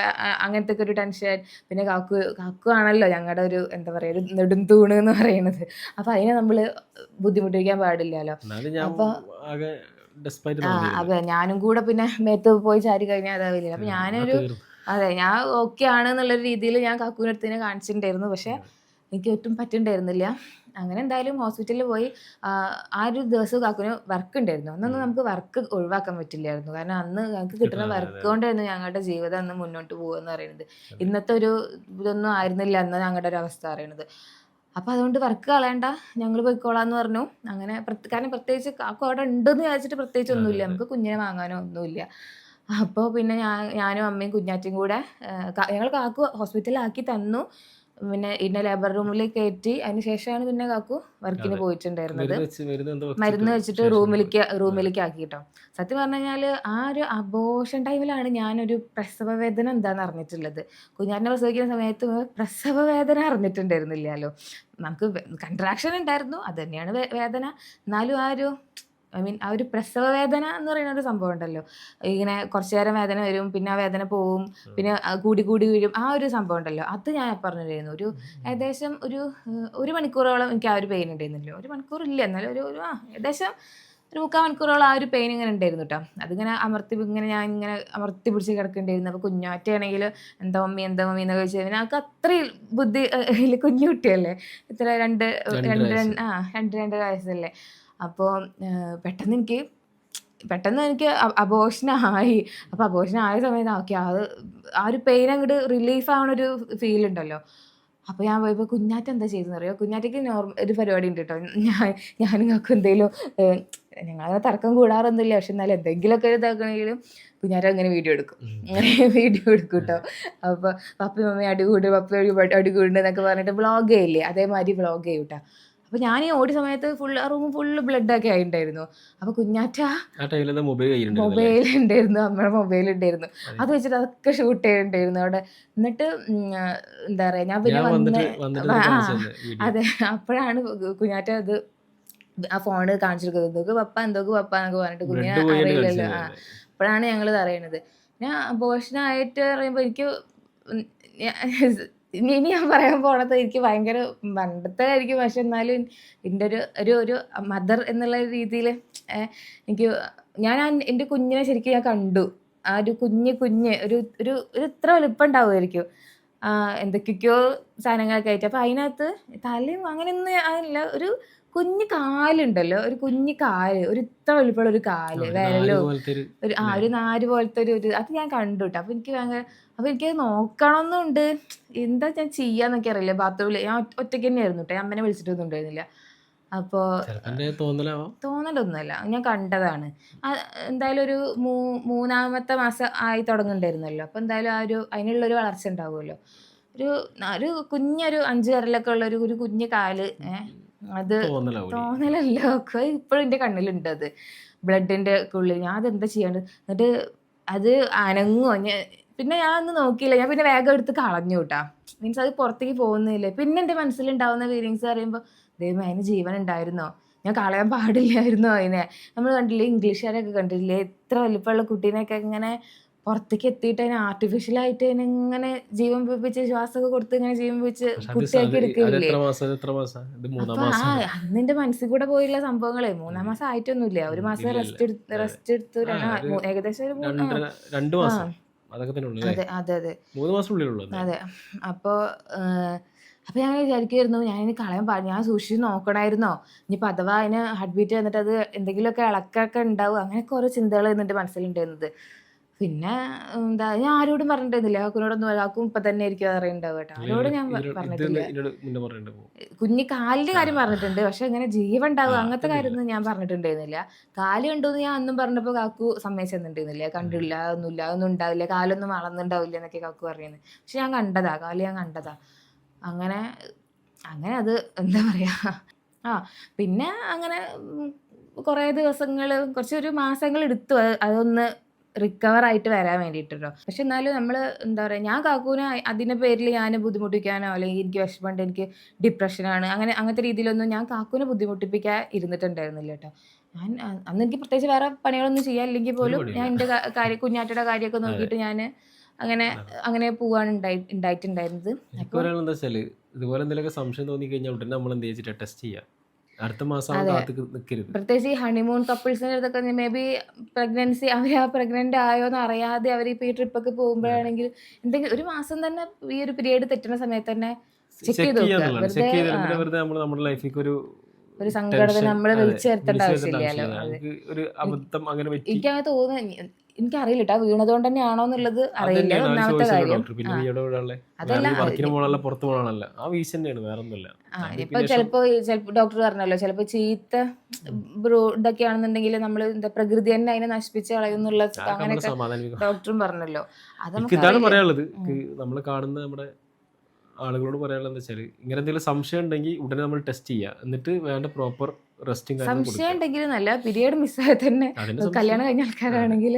അങ്ങനത്തെ ഒക്കെ ഒരു ടെൻഷൻ. പിന്നെ കാക്കു കാക്കു ആണല്ലോ ഞങ്ങളുടെ ഒരു എന്താ പറയാ ഒരു നെടും തൂണ് എന്ന് പറയുന്നത് അപ്പൊ അതിനെ നമ്മൾ ബുദ്ധിമുട്ടിക്കാൻ പാടില്ലല്ലോ. അപ്പോൾ ആ അതെ. ഞാനും കൂടെ പിന്നെ മേത്ത് പോയി ചാരി കഴിഞ്ഞാൽ അതാവില്ല. അപ്പൊ ഞാനൊരു അതെ ഞാൻ ഓക്കെ ആണ് എന്നുള്ള രീതിയിൽ ഞാൻ തന്നെ കാണിച്ചിട്ടുണ്ടായിരുന്നു. പക്ഷെ എനിക്ക് ഒട്ടും പറ്റുണ്ടായിരുന്നില്ല. അങ്ങനെ എന്തായാലും ഹോസ്പിറ്റലിൽ പോയി ആ, ഒരു ദിവസം കാക്കുന് വർക്ക് ഉണ്ടായിരുന്നു. അന്നൊന്നും നമുക്ക് വർക്ക് ഒഴിവാക്കാൻ പറ്റില്ലായിരുന്നു. കാരണം അന്ന് ഞങ്ങൾക്ക് കിട്ടുന്ന വർക്ക് കൊണ്ടായിരുന്നു ഞങ്ങളുടെ ജീവിതം അന്ന് മുന്നോട്ട് പോകുക പറയുന്നത്. ഇന്നത്തെ ഒരു ഇതൊന്നും ആയിരുന്നില്ല അന്ന് ഞങ്ങളുടെ ഒരു അവസ്ഥ പറയുന്നത്. അപ്പോൾ അതുകൊണ്ട് വർക്ക് കളയണ്ട ഞങ്ങൾ പോയിക്കോളാന്ന് പറഞ്ഞു. അങ്ങനെ കാരണം പ്രത്യേകിച്ച് കാക്കു അവിടെ ഉണ്ടെന്ന് വിചാരിച്ചിട്ട് പ്രത്യേകിച്ച് ഒന്നുമില്ല. നമുക്ക് കുഞ്ഞിനെ വാങ്ങാനോ ഒന്നുമില്ല. അപ്പോൾ പിന്നെ ഞാൻ ഞാനും അമ്മയും കുഞ്ഞാറ്റും കൂടെ ഞങ്ങൾ കാക്കു ഹോസ്പിറ്റലിലാക്കി തന്നു. പിന്നെ ഇന്ന ലേബർ റൂമിൽ കയറ്റി അതിന് ശേഷമാണ് പിന്നെ കാക്കു വർക്കിന്. പോയിട്ടുണ്ടായിരുന്നത്. മരുന്ന് വെച്ചിട്ട് റൂമിലേക്ക് റൂമിലേക്ക് ആക്കിട്ടോ. സത്യം പറഞ്ഞു കഴിഞ്ഞാൽ ആ ഒരു അബോഷൻ ടൈമിലാണ് ഞാനൊരു പ്രസവ വേദന എന്താണെന്ന് അറിഞ്ഞിട്ടുള്ളത്. കുഞ്ഞാറിനെ പ്രസവിക്കുന്ന സമയത്ത് പ്രസവ വേദന അറിഞ്ഞിട്ടുണ്ടായിരുന്നില്ലല്ലോ. നമുക്ക് കൺട്രാക്ഷൻ ഉണ്ടായിരുന്നു. അത് തന്നെയാണ് വേദന. എന്നാലും ആ ഒരു ഐ മീൻ ആ ഒരു പ്രസവ വേദന എന്ന് പറയുന്ന ഒരു സംഭവം ഉണ്ടല്ലോ. ഇങ്ങനെ കുറച്ചു നേരം വേദന വരും പിന്നെ ആ വേദന പോവും പിന്നെ കൂടി കൂടി വീഴും ആ ഒരു സംഭവം ഉണ്ടല്ലോ. അത് ഞാൻ പറഞ്ഞിരുന്നു ഒരു ഏകദേശം ഒരു ഒരു മണിക്കൂറോളം എനിക്ക് ആ ഒരു പെയിൻ ഉണ്ടായിരുന്നില്ല. ഒരു മണിക്കൂർ ഇല്ല എന്നാലും ഒരു ഒരു ആ ഏകദേശം ഒരു മുക്കാൽ മണിക്കൂറോളം ആ ഒരു പെയിൻ ഇങ്ങനെ ഉണ്ടായിരുന്നു കേട്ടോ അതിങ്ങനെ അമർത്തി ഇങ്ങനെ ഞാൻ ഇങ്ങനെ അമർത്തി പിടിച്ച് കിടക്കേണ്ടിയിരുന്നു. അപ്പോൾ കുഞ്ഞാറ്റയാണെങ്കിൽ എന്താ മമ്മി എന്താ മമ്മി? എന്നൊക്കെ ചോദിച്ചു കഴിഞ്ഞാൽ അവർക്ക് അത്രയും ബുദ്ധി കുഞ്ഞു കുട്ടിയല്ലേ ഇത്ര രണ്ട് രണ്ട് രണ്ട് ആ രണ്ട് രണ്ട് വയസ്സല്ലേ? അപ്പോൾ പെട്ടെന്ന് എനിക്ക് പെട്ടെന്ന് എനിക്ക് അബോഷനായി അപ്പോൾ അബോഷനായ സമയത്ത് ഓക്കെ അത് ആ ഒരു പെയിൻ അങ്ങോട്ട് റിലീഫ് ആവണ ഒരു ഫീൽ ഉണ്ടല്ലോ. അപ്പോൾ ഞാൻ പോയപ്പോൾ കുഞ്ഞാറ്റ എന്താ ചെയ്തെന്ന് അറിയോ? കുഞ്ഞാറ്റയ്ക്ക് നോർമൽ ഒരു പരിപാടി ഉണ്ട് കേട്ടോ ഞാൻ ഞാനും കാക്കും എന്തെങ്കിലും ഞങ്ങളങ്ങനെ തർക്കം കൂടാറൊന്നുമില്ല. പക്ഷെ എന്നാലും എന്തെങ്കിലുമൊക്കെ ഒരു ഇതാക്കണമെങ്കിലും കുഞ്ഞാറ്റ അങ്ങനെ വീഡിയോ എടുക്കും. അങ്ങനെ വീഡിയോ എടുക്കും കേട്ടോ അപ്പോൾ പപ്പി മമ്മി അടികൂട് പപ്പി അടി അടികൂട് എന്നൊക്കെ പറഞ്ഞിട്ട് വ്ളോഗ് ചെയ്യില്ലേ? അതേമാതിരി വ്ളോഗ് ചെയ്യൂട്ടോ. അപ്പോൾ ഞാൻ ഈ ഓടി സമയത്ത് ഫുൾ ആ റൂം ഫുള്ള് ബ്ലഡൊക്കെ ആയിട്ടുണ്ടായിരുന്നു. അപ്പോൾ കുഞ്ഞാറ്റ മൊബൈൽ ഉണ്ടായിരുന്നു അമ്മയുടെ മൊബൈൽ ഉണ്ടായിരുന്നു. അത്. വെച്ചിട്ട് അതൊക്കെ ഷൂട്ട് ചെയ്തിട്ടുണ്ടായിരുന്നു അവിടെ. എന്നിട്ട് എന്താ പറയാ ഞാൻ പിന്നെ വന്ന് അതെ അപ്പോഴാണ് കുഞ്ഞാറ്റ അത് ആ ഫോണ് കാണിച്ചിരിക്കുന്നത് എന്തൊക്കെ പപ്പ എന്തൊക്കെ പപ്പ എന്നൊക്കെ പറഞ്ഞിട്ട് കുഞ്ഞിനെ അറിയില്ലല്ലോ. ആ അപ്പോഴാണ് ഞങ്ങൾ അറിയണത്. ഞാൻ പോഷനായിട്ട് പറയുമ്പോൾ എനിക്ക് ഇനി ഇനി ഞാൻ പറയാൻ പോണത് എനിക്ക് ഭയങ്കര പണ്ടത്തെ ആയിരിക്കും പക്ഷെ എന്നാലും എന്റെ ഒരു ഒരു ഒരു മദർ എന്നുള്ള രീതിയിൽ എനിക്ക് ഞാൻ എന്റെ കുഞ്ഞിനെ ശരിക്കും ഞാൻ കണ്ടു. ആ ഒരു കുഞ്ഞ് കുഞ്ഞ് ഒരു ഒരു ഒരു ഇത്ര വലുപ്പം ഉണ്ടാവുമായിരിക്കും. സാധനങ്ങളൊക്കെ ആയിട്ട്. അപ്പോൾ അതിനകത്ത് തലയും അങ്ങനെയൊന്നും അതില്ല ഒരു കുഞ്ഞു കാലുണ്ടല്ലോ ഒരു കുഞ്ഞു കാൽ ഒരു ഇത്ര വലുപ്പമുള്ള ഒരു കാൽ വിരലോ ഒരു ആ ഒരു നാല് പോലത്തെ ഒരു ഒരു അത് ഞാൻ കണ്ടു കേട്ടോ അപ്പോൾ എനിക്ക് ഭയങ്കര അപ്പൊ എനിക്ക് നോക്കണമെന്നുണ്ട് എന്താ ഞാൻ ചെയ്യാന്നൊക്കെ അറിയില്ല. ബാത്റൂമിൽ ഞാൻ ഒറ്റയ്ക്ക് തന്നെയായിരുന്നു കേട്ടോ അമ്മനെ വിളിച്ചിട്ടൊന്നും ഉണ്ടായിരുന്നില്ല. തോന്നലാവാം. തോന്നലൊന്നുമല്ല. ഞാൻ കണ്ടതാണ്. എന്തായാലും ഒരു മൂ മൂന്നാമത്തെ മാസം ആയി തുടങ്ങുന്നുണ്ടായിരുന്നല്ലോ. അപ്പൊ എന്തായാലും ആ ഒരു അതിനുള്ളൊരു വളർച്ച ഉണ്ടാവുമല്ലോ. ഒരു ഒരു കുഞ്ഞൊരു അഞ്ചു കരലൊക്കെ ഉള്ള ഒരു കുഞ്ഞു കാൽ ഏഹ് അത് തോന്നലല്ല. ഇപ്പോഴും എന്റെ കണ്ണിലുണ്ട് അത്. ബ്ലഡിന്റെ ഉള്ളിൽ. ഞാൻ അതെന്താ ചെയ്യേണ്ടത് എന്നിട്ട് അത് അനങ്ങുമോ ഞാൻ പിന്നെ ഞാൻ ഒന്ന് നോക്കിയില്ല. ഞാൻ പിന്നെ വേഗം എടുത്ത് കളഞ്ഞു കേട്ടാ. മീൻസ് അത് പുറത്തേക്ക് പോകുന്നില്ല. പിന്നെ എന്റെ മനസ്സിലുണ്ടാവുന്ന ഫീലിങ്സ് പറയുമ്പോൾ ദൈവം അതിന് ജീവൻ ഉണ്ടായിരുന്നോ? ഞാൻ കളയാൻ പാടില്ലായിരുന്നു അതിനെ? നമ്മൾ കണ്ടില്ലേ ഇംഗ്ലീഷുകാരൊക്കെ കണ്ടില്ലേ എത്ര വലിപ്പമുള്ള കുട്ടീനെയൊക്കെ ഇങ്ങനെ പുറത്തേക്ക് എത്തിയിട്ട് അതിനെ ആർട്ടിഫിഷ്യലായിട്ട് അതിനെ ഇങ്ങനെ ജീവൻ പിപ്പിച്ച് ശ്വാസമൊക്കെ കൊടുത്ത് ഇങ്ങനെ ജീവൻ പിപ്പിച്ച് കുട്ടിയാക്കി എടുക്കില്ലേ അപ്പൊ ആ അന്നെന്റെ മനസ്സിൽ കൂടെ പോയുള്ള സംഭവങ്ങളെ. മൂന്നാം മാസം ആയിട്ടൊന്നുമില്ല. ഒരു മാസം. റെസ്റ്റ് എടുത്ത് റെസ്റ്റ് എടുത്തു ഏകദേശം ഒരു രണ്ട് മാസം. അതെ അതെ അതെ. അതെ. അപ്പോൾ അപ്പോൾ ഞാൻ വിചാരിക്കുമായിരുന്നു ഞാൻ ഇനി കളയാൻ പാടില്ല ഞാൻ സൂക്ഷിച്ച് നോക്കണമായിരുന്നോ ഇനിയിപ്പോൾ അഥവാ അതിന് ഹാർട്ട് ബീറ്റ് വന്നിട്ട് അത് എന്തെങ്കിലുമൊക്കെ ഇളക്കൊക്കെ ഉണ്ടാവും. അങ്ങനെയൊക്കെ ഓരോ ചിന്തകൾ എന്നിട്ട് മനസ്സിലുണ്ടായിരുന്നത്. പിന്നെ എന്താ ഞാൻ ആരോടും പറഞ്ഞിട്ടില്ല കാക്കുനോടൊന്നും ആക്കും ഇപ്പൊ തന്നെ ആയിരിക്കും അറിയുണ്ടാവുക കേട്ടോ. ആരോടും ഞാൻ പറഞ്ഞിട്ടില്ല. കുഞ്ഞി കാലിന്റെ കാര്യം പറഞ്ഞിട്ടുണ്ട്. പക്ഷെ ഇങ്ങനെ ആ, അങ്ങനത്തെ. കാര്യമൊന്നും ഞാൻ പറഞ്ഞിട്ടുണ്ടായിരുന്നില്ല. കാൽ കണ്ടുന്ന് ഞാൻ അന്നും പറഞ്ഞപ്പോൾ കാക്കു സമ്മതിച്ചെന്നിട്ടുണ്ടായിരുന്നില്ല. കണ്ടില്ല ഒന്നുമില്ല ഒന്നും ഉണ്ടാവില്ല. കാലൊന്നും വളർന്നുണ്ടാവില്ല എന്നൊക്കെ കാക്കു പറയുന്നത്. പക്ഷെ ഞാൻ കണ്ടതാ കാൽ ഞാൻ കണ്ടതാ. അങ്ങനെ അങ്ങനെ അത് എന്താ പറയാ. ആ പിന്നെ അങ്ങനെ കുറേ ദിവസങ്ങൾ കുറച്ചൊരു മാസങ്ങൾ എടുത്തു അതൊന്ന് റിക്കവർ ആയിട്ട് വരാൻ വേണ്ടിയിട്ടോ പക്ഷെ എന്നാലും നമ്മൾ എന്താ പറയുക ഞാൻ കാക്കൂനെ അതിന്റെ പേരിൽ ഞാൻ ബുദ്ധിമുട്ടിക്കാനോ അല്ലെങ്കിൽ എനിക്ക് വിഷമമുണ്ട് എനിക്ക് ഡിപ്രഷനാണ് അങ്ങനെ അങ്ങനത്തെ രീതിയിലൊന്നും ഞാൻ കാക്കൂനെ ബുദ്ധിമുട്ടിപ്പിക്കാൻ ഇരുന്നിട്ടുണ്ടായിരുന്നില്ല കേട്ടോ. ഞാൻ അന്ന് എനിക്ക് പ്രത്യേകിച്ച് വേറെ പണികളൊന്നും ചെയ്യാനില്ലെങ്കിൽ പോലും ഞാൻ എന്റെ കാര്യം കുഞ്ഞാറ്റയുടെ കാര്യമൊക്കെ നോക്കിയിട്ട് ഞാൻ അങ്ങനെ അങ്ങനെ പോവാണ് ഉണ്ടായി ഉണ്ടായിട്ടുണ്ടായിരുന്നത്. ഇതുപോലെ എന്തെങ്കിലും സംശയം തോന്നി കഴിഞ്ഞാൽ ഉടനെ നമ്മൾ എന്ത് ടെസ്റ്റ് ചെയ്യാം. അടുത്ത മാസം നിൽക്കരുത് പ്രത്യേകിച്ച് ഈ ഹണിമൂൺ കപ്പിൾസിന്റെ അടുത്തൊക്കെ മേ ബി പ്രഗ്നൻസി അവർ ആ പ്രഗ്നന്റ് ആയോ എന്ന് അറിയാതെ അവർ ഇപ്പൊ ഈ ട്രിപ്പൊക്കെ പോകുമ്പോഴാണെങ്കിൽ എന്തെങ്കിലും ഒരു മാസം തന്നെ ഈ ഒരു പീരീഡ് തെറ്റുന്ന സമയത്ത് തന്നെ ചെക്ക് ചെയ്ത് വെറുതെ നമ്മുടെ ലൈഫിലേക്ക് ഒരു ഒരു നമ്മളെ നമ്മൾ അതെ, വിളിച്ചു വരുത്തേണ്ട ആവശ്യമില്ലല്ലോ അങ്ങനെ എനിക്കങ്ങനെ തോന്നുന്നു എനിക്കറിയില്ല കേട്ടോ വീണതുകൊണ്ട് തന്നെയാണോ എന്നുള്ളത് അറിയില്ല. ഒന്നാമത്തെ കാര്യം. അതല്ല പുറത്ത് പോകാനുള്ള ആ വീസ് തന്നെയാണ് വേറെ ഒന്നുമില്ല ഇപ്പൊ ചിലപ്പോ ചിലപ്പോ ഡോക്ടർ പറഞ്ഞല്ലോ ചിലപ്പോ ചീത്ത ബ്രൂഡൊക്കെ ഇതൊക്കെയാണെന്നുണ്ടെങ്കിൽ നമ്മൾ എന്താ പ്രകൃതി തന്നെ അതിനെ നശിപ്പിച്ച് കളയുന്നുള്ള അങ്ങനെയൊക്കെ ഡോക്ടറും പറഞ്ഞല്ലോ. അത് ഇതാണ് പറയാനുള്ളത്. നമ്മൾ കാണുന്ന നമ്മുടെ ആളുകളോട് പറയാനുള്ളത് എന്താ വെച്ചാൽ ഇങ്ങനെ എന്തെങ്കിലും സംശയം ഉണ്ടെങ്കിൽ ഉടനെ നമ്മൾ ടെസ്റ്റ് ചെയ്യുക എന്നിട്ട് വേണ്ട പ്രോപ്പർ റെസ്റ്റിംഗ് സംശയം ഉണ്ടെങ്കിലും നല്ല പീരിയഡ് മിസ്സായി തന്നെ കല്യാണം കഴിഞ്ഞ ആൾക്കാരാണെങ്കിൽ.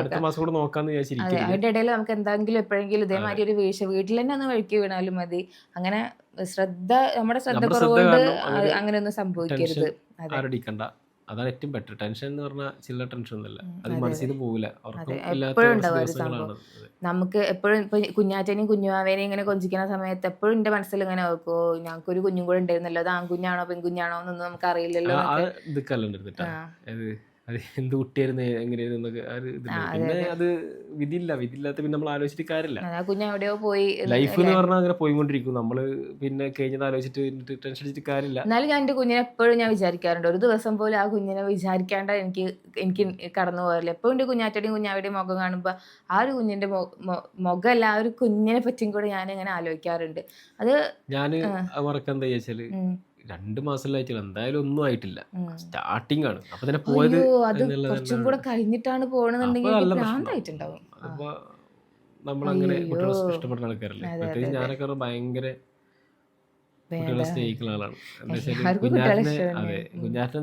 അടുത്ത മാസം കൂടെ നോക്കാന്ന് അതെ വിചാരിച്ചിരിക്കരുത് അതിന്റെ ഇടയിൽ നമുക്ക് എന്തെങ്കിലും എപ്പോഴെങ്കിലും ഇതേമാതിരി ഒരു വീഴ്ച വീട്ടിൽ തന്നെ ഒന്ന് വഴിക്ക് വീണാലും മതി. അങ്ങനെ ശ്രദ്ധ നമ്മുടെ ശ്രദ്ധ കുറവുകൊണ്ട് അങ്ങനെ ഒന്നും സംഭവിക്കരുത്. ആരടിക്കണ്ട. അതാണ് ഏറ്റവും ബെറ്റർ ടെൻഷൻ എന്ന് പറഞ്ഞാൽ ചില ടെൻഷൻ ഒന്നുമില്ല. അത് മനസ്സിൽ നിന്ന് പോകില്ല എപ്പോഴും. നമുക്ക് എപ്പോഴും ഇപ്പൊ കുഞ്ഞാറ്റനെയും കുഞ്ഞുമാവേനെയും ഇങ്ങനെ കൊഞ്ചിക്കുന്ന സമയത്ത് എപ്പോഴും എന്റെ മനസ്സിൽ ഇങ്ങനെ ഓക്കോ ഞങ്ങൾക്ക് ഒരു കുഞ്ഞും കൂടെ ഉണ്ടായിരുന്നല്ലോ. അത് ആൺകുഞ്ഞാണോ പെൺകുഞ്ഞാണോ എന്നൊന്നും നമുക്ക് അറിയില്ലല്ലോ അത് എന്ത് കുട്ടിയായിരുന്നു എങ്ങനെയായിരുന്നു എന്നൊക്കെ ആ ഒരു ഇതില്ല അതെ, പിന്നെ അത്. വിധിയില്ല വിധിയില്ലാത്ത പിന്നെ നമ്മൾ ആലോചിച്ചിട്ട് കാര്യമില്ല. കുഞ്ഞ് എവിടെയോ പോയി ലൈഫ് എന്ന്? പറഞ്ഞാൽ അങ്ങനെ പോയിക്കൊണ്ടിരിക്കും. നമ്മൾ പിന്നെ കഴിഞ്ഞത് ആലോചിച്ചിട്ട് ടെൻഷൻ അടിച്ചിട്ട് കാര്യമില്ല. എന്നാലും ഞാൻ എന്റെ കുഞ്ഞിനെ എപ്പോഴും ഞാൻ വിചാരിക്കാറുണ്ട്. ഒരു ദിവസം പോലും ആ കുഞ്ഞിനെ വിചാരിക്കാണ്ട് എനിക്ക് എനിക്ക് കടന്നു പോകാറില്ല. എപ്പോഴും എന്റെ കുഞ്ഞാറ്റയുടെയും കുഞ്ഞാവിടെയും മുഖം കാണുമ്പോൾ ആ ഒരു കുഞ്ഞിന്റെ മുഖമല്ല ആ ഒരു കുഞ്ഞിനെ പറ്റിയും കൂടെ ഞാൻ ഇങ്ങനെ ആലോചിക്കാറുണ്ട്. അത്. അത് മറക്കാൻ എന്താ രണ്ട് മാസമല്ലായിട്ടില്ല എന്തായാലും ഒന്നും ആയിട്ടില്ല. സ്റ്റാർട്ടിങ് ആണ്. അപ്പൊ തന്നെ പോയത് കുറച്ചും കൂടെ കഴിഞ്ഞിട്ടാണ് പോകണമെന്നുണ്ടെങ്കിൽ. നമ്മളങ്ങനെ കുട്ടികളെ ഇഷ്ടപ്പെടുന്ന ആൾക്കാരല്ലേ? പ്രത്യേകിച്ച്. ഞാനൊക്കെ ഭയങ്കര കുട്ടികളെ. സ്നേഹിക്കുന്ന ആളാണ്. അതെ.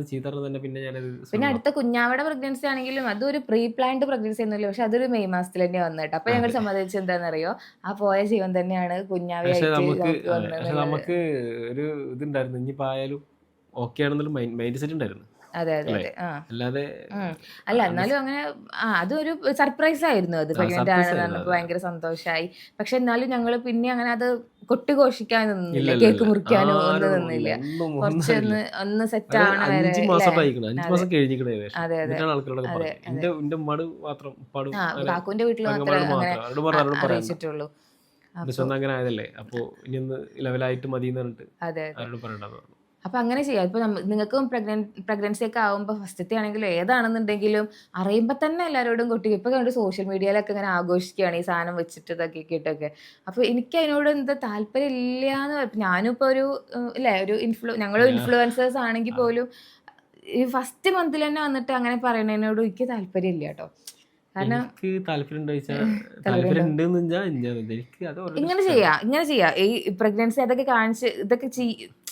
ചീത്ത തന്നെ പിന്നെ ഞാനത് പിന്നെ അടുത്ത കുഞ്ഞാവയുടെ പ്രഗ്നൻസി ആണെങ്കിലും അതൊരു പ്രീ പ്ലാൻഡ് പ്രഗ്നൻസി ഒന്നുമില്ല. പക്ഷെ അതൊരു മെയ് മാസത്തിൽ തന്നെ വന്നിട്ട് അപ്പൊ ഞങ്ങൾ സമ്മതിച്ച് എന്താണെന്നറിയോ? ആ പോയ ജീവൻ തന്നെയാണ് കുഞ്ഞാവയായിട്ട് നമുക്ക് ഒരു ഇതുണ്ടായിരുന്നു. ഇനിയിപ്പോ ആയാലും ഓക്കെ ആണെന്നുള്ള മൈൻഡ് സെറ്റ് ഉണ്ടായിരുന്നു. അതെ അതെ അതെ. ആ. അല്ല എന്നാലും അങ്ങനെ ആ അതൊരു സർപ്രൈസ് ആയിരുന്നു. അത് പ്രഗ്നന്റ് ആണെന്ന് പറഞ്ഞപ്പോ പറഞ്ഞപ്പോൾ ഭയങ്കര സന്തോഷമായി പക്ഷെ എന്നാലും ഞങ്ങൾ പിന്നെ അങ്ങനെ അത് കൊട്ടിഘോഷിക്കാൻ നിന്നില്ല കേക്ക്. മുറിക്കാനോ ഒന്നും നിന്നില്ല. കുറച്ചൊന്ന് ഒന്ന് സെറ്റ് ആവണ വരെ അതെ. അതെ കാക്കുവിന്റെ വീട്ടിൽ മാത്രമേ അറിയിച്ചിട്ടുള്ളൂ. അങ്ങനെ ആയതല്ലേ? അപ്പൊ ഇനി ഒന്ന് ലെവലായിട്ട് മതി എന്ന് പറഞ്ഞിട്ട് അതെ അവരോട് പറയണ്ടെന്ന് പറഞ്ഞു അപ്പൊ അങ്ങനെ ചെയ്യാം. ഇപ്പൊ നിങ്ങൾക്കും പ്രഗ്നൻ പ്രഗ്നൻസി ഒക്കെ ആകുമ്പോൾ ഫസ്റ്റത്തെ ആണെങ്കിലും ഏതാണെന്നുണ്ടെങ്കിലും അറിയുമ്പോൾ തന്നെ എല്ലാവരോടും കൊട്ടി ഇപ്പൊ കണ്ട് സോഷ്യൽ മീഡിയയിലൊക്കെ ഇങ്ങനെ ആഘോഷിക്കുകയാണ് ഈ സാധനം വെച്ചിട്ട് ഇതൊക്കെ ഇട്ടൊക്കെ അപ്പൊ എനിക്ക് അതിനോട് എന്താ താല്പര്യം ഇല്ല എന്ന് പറയുമ്പോൾ ഞാനും ഇപ്പൊ ഒരു ഇല്ലേ ഒരു ഇൻഫ്ലു ഞങ്ങളും ഇൻഫ്ലുവൻസേഴ്സ് ആണെങ്കിൽ പോലും ഈ ഫസ്റ്റ് മന്തിൽ തന്നെ വന്നിട്ട് അങ്ങനെ പറയുന്നതിനോട് എനിക്ക് താല്പര്യം ഇല്ല കേട്ടോ. കാരണം ഇങ്ങനെ ചെയ്യാ ഇങ്ങനെ ചെയ്യാം. ഈ പ്രഗ്നൻസി അതൊക്കെ കാണിച്ച് ഇതൊക്കെ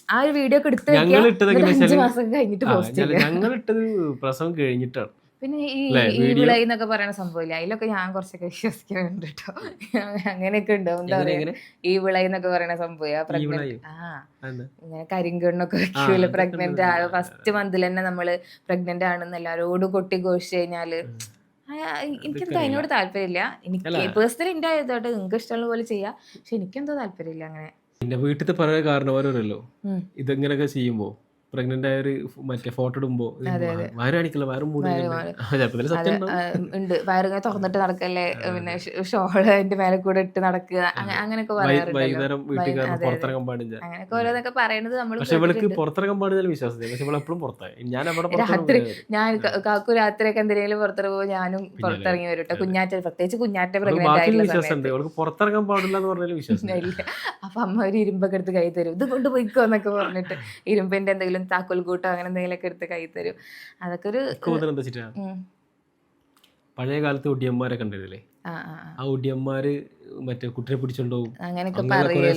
ആ ഒരു വീഡിയോ ഒക്കെ എടുത്ത് ഞങ്ങൾ ഇട്ടത് അഞ്ച് മാസം കഴിഞ്ഞിട്ട് പോസ്റ്റ് ചെയ്യാം. ഞങ്ങൾ ഇട്ടത് പ്രസവം കഴിഞ്ഞിട്ടാണ്. പിന്നെ ഈ അല്ലേ, ഈ video- വിളൈ എന്നൊക്കെ പറയുന്ന സംഭവമില്ല? അതിലൊക്കെ ഞാൻ കുറച്ചൊക്കെ വിശ്വസിക്കുന്നുണ്ട് കേട്ടോ അങ്ങനെയൊക്കെ ഉണ്ട്? എന്താ പറയാ? എങ്ങനെ? ഈ വിളൈ എന്നൊക്കെ പറയുന്ന സംഭവം ആ പ്രഗ്നന്റ്? ഇങ്ങനെ കരിങ്കണ്ണൊക്കെ വെക്കൂല പ്രഗ്നന്റ് ആ ആണ് ഫസ്റ്റ് മന്തിൽ തന്നെ നമ്മൾ പ്രഗ്നന്റ് ആണെന്ന് എല്ലാരോടും കൊട്ടി ഘോഷിച്ച് കഴിഞ്ഞാൽ. എനിക്കെന്തോ അതിനോട് താല്പര്യമില്ല? എനിക്ക്. പേഴ്സണലി എന്റെ ഇതോട്ട്. നിങ്ങൾക്ക് ഇഷ്ടമുള്ള പോലെ ചെയ്യാം. പക്ഷെ എനിക്കെന്തോ താല്പര്യമില്ല അങ്ങനെ. പിന്നെ വീട്ടിലത്തെ പല കാരണവരല്ലോ. ഇതെങ്ങനെയൊക്കെ ചെയ്യുമ്പോ പ്രഗ്നന്റ് ആയ ഒരു മറ്റേ ഫോട്ടോ ഇടുമ്പോ. വയറ് കാണിക്കില്ല വയറും ഉണ്ട്? വയറിങ്ങനെ തുറന്നിട്ട് നടക്കല്ലേ? പിന്നെ ഷോൾ അതിന്റെ മേലെ കൂടെ ഇട്ട് നടക്കുക. അങ്ങ- അങ്ങനെയൊക്കെ പാടില്ല. അങ്ങനെയൊക്കെ ഓരോന്നൊക്കെ പറയുന്നത് നമ്മൾ പക്ഷെ ഇവൾക്ക് പുറത്തിറങ്ങാൻ പാടില്ല വിശ്വാസത്തിൽ പക്ഷെ ഇവൾ എപ്പോഴും പുറത്തായി ഞാൻ അവിടെ രാത്രി ഞാൻ കാക്കു രാത്രിയൊക്കെ എന്തെങ്കിലും പുറത്തിറങ്ങുമ്പോൾ ഞാനും പുറത്തിറങ്ങി വരും കേട്ടോ കുഞ്ഞാറ്റ പ്രത്യേകിച്ച് കുഞ്ഞാറ്റ പ്രഗ്നന്റ് ആയിട്ടുള്ള പുറത്തിറങ്ങാൻ പാടില്ല എന്ന് പറഞ്ഞാലും വിശ്വാസം അപ്പൊ അമ്മ ഒരു ഇരുമ്പൊക്കെ എടുത്ത് കൈ തരും. ഇത് കൊണ്ട് പോയിക്കോന്നൊക്കെ പറഞ്ഞിട്ട്. ഇരുമ്പിന്റെ എന്തെങ്കിലും താക്കോൽ കൂട്ടോ അങ്ങനെ എന്തെങ്കിലുമൊക്കെ എടുത്ത് കൈ തരും. അതൊക്കെ ഒരു. പഴയ കാലത്ത് ഒടിയന്മാരെ കണ്ടില്ലേ ആ ഒടിയന്മാര് മറ്റേ കുട്ടിയെ പിടിച്ചോണ്ടോ അങ്ങനെയൊക്കെ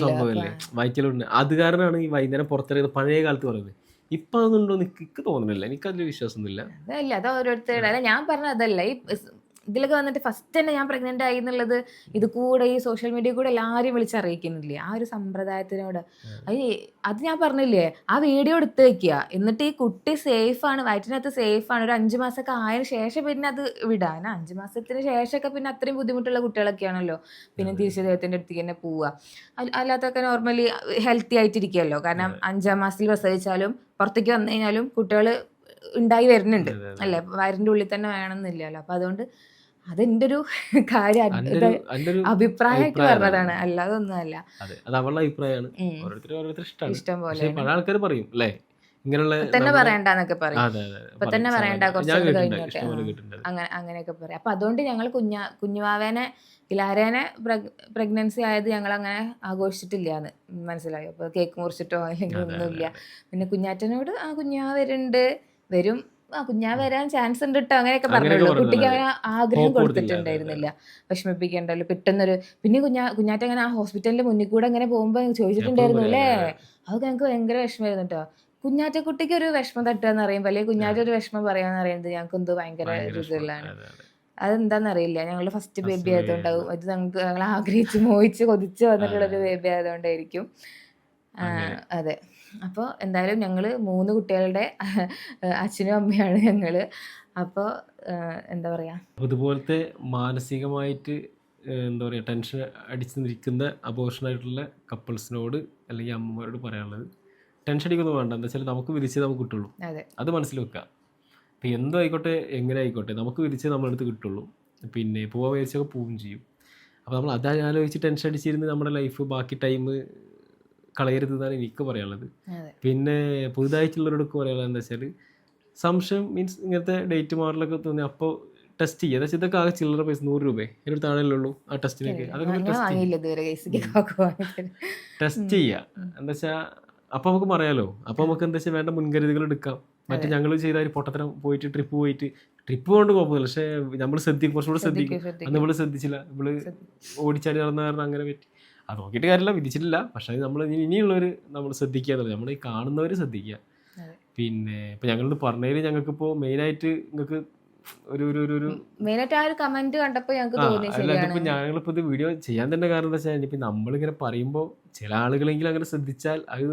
സംഭവമല്ലേ? വയറ്റിലുണ്ട് അത് കാരണമാണ് ഈ വൈകുന്നേരം പുറത്തിറങ്ങുന്നത് പഴയ കാലത്ത് പറയുന്നത്. ഇപ്പൊ അതൊന്നുണ്ടോ എനിക്ക് തോന്നുന്നില്ല. എനിക്ക് അതിൽ വിശ്വാസമൊന്നുമില്ല. അതല്ല അത് ഓരോരുത്തരുടെ അല്ല ഞാൻ പറഞ്ഞ അതല്ല. ഈ ഇതിലൊക്കെ വന്നിട്ട് ഫസ്റ്റ് തന്നെ ഞാൻ പ്രഗ്നന്റ് ആയി എന്നുള്ളത് ഇത് കൂടെ ഈ സോഷ്യൽ മീഡിയ കൂടെ എല്ലാവരും വിളിച്ചറിയിക്കുന്നില്ലേ ആ ഒരു സമ്പ്രദായത്തിനോട്. അത് അത് ഞാൻ പറഞ്ഞില്ലേ ആ വീഡിയോ എടുത്ത് വെക്കുക. എന്നിട്ട് ഈ കുട്ടി സേഫ് ആണ് വയറ്റിനകത്ത് സേഫ് ആണ്. ഒരു അഞ്ചു മാസമൊക്കെ ആയതിനു ശേഷം പിന്നെ അത് വിടാൻ അഞ്ചു മാസത്തിന് ശേഷമൊക്കെ പിന്നെ അത്രയും ബുദ്ധിമുട്ടുള്ള കുട്ടികളൊക്കെയാണല്ലോ. പിന്നെ തിരിച്ച് ദൈവത്തിന്റെ അടുത്തേക്ക് തന്നെ പോവുക. അല്ല- അല്ലാത്തൊക്കെ നോർമലി ഹെൽത്തി ആയിട്ടിരിക്കുമല്ലോ കാരണം അഞ്ചാം മാസത്തിൽ പ്രസവിച്ചാലും പുറത്തേക്ക് വന്നു കഴിഞ്ഞാലും കുട്ടികൾ ഉണ്ടായി വരുന്നുണ്ട്. അല്ലേ? വയറിന്റെ ഉള്ളിൽ തന്നെ വേണമെന്നില്ലല്ലോ. അപ്പൊ അതുകൊണ്ട് അതെന്റെ ഒരു കാര്യം അഭിപ്രായമായിട്ട് പറഞ്ഞതാണ്. അല്ലാതെ ഒന്നുമല്ല. അതെ അവളുടെ അഭിപ്രായമാണ്. ഓരോരുത്തർ ഇഷ്ടമാണ്. ഇഷ്ടം പോലെ. പല ആൾക്കാർ പറയും അല്ലേ? ഇങ്ങനെയുള്ള തന്നെ പറയണ്ടെന്നൊക്കെ പറയും. ഇപ്പൊ തന്നെ പറയണ്ട, കുറച്ച് കഴിഞ്ഞൊക്കെ. അങ്ങനെ അങ്ങനെയൊക്കെ പറയും. അപ്പൊ അതുകൊണ്ട് ഞങ്ങൾ കുഞ്ഞ കുഞ്ഞുവാവേനെ ഇലാരേനെ പ്രഗ്നൻസി ആയത് ഞങ്ങൾ അങ്ങനെ ആഘോഷിച്ചിട്ടില്ലാന്ന് മനസ്സിലായോ. അപ്പൊ കേക്ക് മുറിച്ചിട്ടോ അല്ലെങ്കിൽ ഒന്നുമില്ല പിന്നെ കുഞ്ഞാറ്റനോട് ആ കുഞ്ഞാ വരുന്നുണ്ട്. വരും. ആ കുഞ്ഞാ വരാൻ ചാൻസ് ഉണ്ട് കേട്ടോ അങ്ങനെയൊക്കെ പറഞ്ഞുള്ളൂ പറഞ്ഞു, കുട്ടിക്ക് അങ്ങനെ ആഗ്രഹം കൊടുത്തിട്ടുണ്ടായിരുന്നില്ല. വിഷമിപ്പിക്കണ്ടല്ലോ. പെട്ടെന്നൊരു പിന്നെ കുഞ്ഞാ കുഞ്ഞാറ്റ അങ്ങനെ ആ ഹോസ്പിറ്റലിന്റെ മുന്നിൽ കൂടെ അങ്ങനെ പോകുമ്പോൾ ചോദിച്ചിട്ടുണ്ടായിരുന്നു അല്ലേ? അതൊക്കെ ഞങ്ങൾക്ക് ഭയങ്കര വിഷമമായിരുന്നു കേട്ടോ കുഞ്ഞാറ്റ കുട്ടിക്ക് ഒരു വിഷമം തട്ടുക എന്ന് പറയുമ്പോൾ അല്ലെങ്കിൽ കുഞ്ഞാറ്റ ഒരു വിഷമം പറയാന്ന് പറയുന്നത് ഞങ്ങൾക്ക് എന്തോ ഭയങ്കര ഇതുള്ളതാണ് ഒരു ഇഷ്ടമാണ്. ഇതിലാണ് അതെ, അതെ. അതെന്താന്ന് അറിയില്ല ഞങ്ങൾ ഫസ്റ്റ് ബേബി ആയതുകൊണ്ടാവും. അത് ഞങ്ങൾക്ക് ഞങ്ങൾ ആഗ്രഹിച്ച് മോഹിച്ച് കൊതിച്ച് വന്നിട്ടുള്ള ഒരു ബേബി ആയതുകൊണ്ടായിരിക്കും. അതെ. അപ്പോൾ എന്തായാലും ഞങ്ങൾ മൂന്ന് കുട്ടികളുടെ അച്ഛനും അമ്മയാണ് ഞങ്ങൾ അപ്പോൾ എന്താ പറയാ? അതുപോലത്തെ ഇതുപോലത്തെ മാനസികമായിട്ട് എന്താ പറയുക ടെൻഷൻ അടിച്ച് നിൽക്കുന്ന അബോഷനായിട്ടുള്ള കപ്പിൾസിനോട് അല്ലെങ്കിൽ അമ്മമാരോട് പറയാനുള്ളത് ടെൻഷൻ അടിക്കൊന്നും വേണ്ട. എന്താ വെച്ചാൽ നമുക്ക് വിധിച്ചേ നമുക്ക് കിട്ടുള്ളൂ. അതെ. അത് മനസ്സിൽ വെക്കുക. ഇപ്പം എന്തോ ആയിക്കോട്ടെ എങ്ങനെ ആയിക്കോട്ടെ നമുക്ക് വിധിച്ചേ നമ്മളടുത്ത് കിട്ടുള്ളൂ. പിന്നെ പോവാൻ വിചാരിച്ചൊക്കെ പോവുകയും ചെയ്യും. അപ്പോൾ നമ്മൾ അത് ആലോചിച്ച് ടെൻഷൻ അടിച്ചിരുന്ന് നമ്മുടെ ലൈഫ് ബാക്കി ടൈം കളയരുത് എന്നാണ് എനിക്ക് പറയാനുള്ളത്. പിന്നെ പുതുതായിട്ടുള്ളവരോടൊക്കെ പറയാനുള്ളത് എന്താ വെച്ചാൽ സംശയം മീൻസ് ഇങ്ങനത്തെ ഡേറ്റ് മാറലൊക്കെ തോന്നി അപ്പോൾ ടെസ്റ്റ് ചെയ്യുക അതായത് ഇതൊക്കെ ആകെ ചില്ലറ പൈസ നൂറ് രൂപ. എന്നൊരു താഴെ ഉള്ളൂ ആ ടെസ്റ്റിനൊക്കെ അതൊക്കെ ടെസ്റ്റ് ചെയ്യുക എന്താ വെച്ചാൽ അപ്പോൾ നമുക്ക് പറയാലോ? അപ്പോൾ നമുക്ക് എന്താ വെച്ചാൽ വേണ്ട മുൻകരുതലുകൾ എടുക്കാം. മറ്റേ ഞങ്ങൾ ചെയ്ത ഒരു പൊട്ടത്തരം പോയിട്ട് ട്രിപ്പ് പോയിട്ട് ട്രിപ്പ് കൊണ്ട് കുഴപ്പമില്ല പക്ഷേ നമ്മൾ ശ്രദ്ധിക്കും. കുറച്ചുകൂടെ ശ്രദ്ധിക്കും ശ്രദ്ധിക്കും. അന്ന് ഇവൾ ശ്രദ്ധിച്ചില്ല. ഇവൾ ഓടിച്ചാടി നടന്ന കാരണം അങ്ങനെ പറ്റി. അത് നോക്കിയിട്ട് കാര്യമില്ല വിധിച്ചിട്ടില്ല. പക്ഷേ നമ്മൾ ഇനിയുള്ളവർ നമ്മൾ ശ്രദ്ധിക്കുക എന്നുള്ളത് നമ്മൾ ഈ കാണുന്നവർ ശ്രദ്ധിക്കുക. പിന്നെ ഇപ്പം ഞങ്ങളോട് പറഞ്ഞതിൽ ഞങ്ങൾക്കിപ്പോൾ മെയിനായിട്ട് നിങ്ങൾക്ക് ഒരു ഒരു ഒരു ഒരു മെയിനായിട്ട് ആ ഒരു കമന്റ് കണ്ടപ്പോൾ ഞങ്ങൾക്ക് തോന്നി ഞങ്ങളിപ്പോൾ ഇത് വീഡിയോ ചെയ്യാൻ തന്നെ കാരണം എന്താ വെച്ചാൽ ഇനിയിപ്പോൾ നമ്മളിങ്ങനെ പറയുമ്പോൾ ചില ആളുകളെങ്കിലും അങ്ങനെ ശ്രദ്ധിച്ചാൽ അത്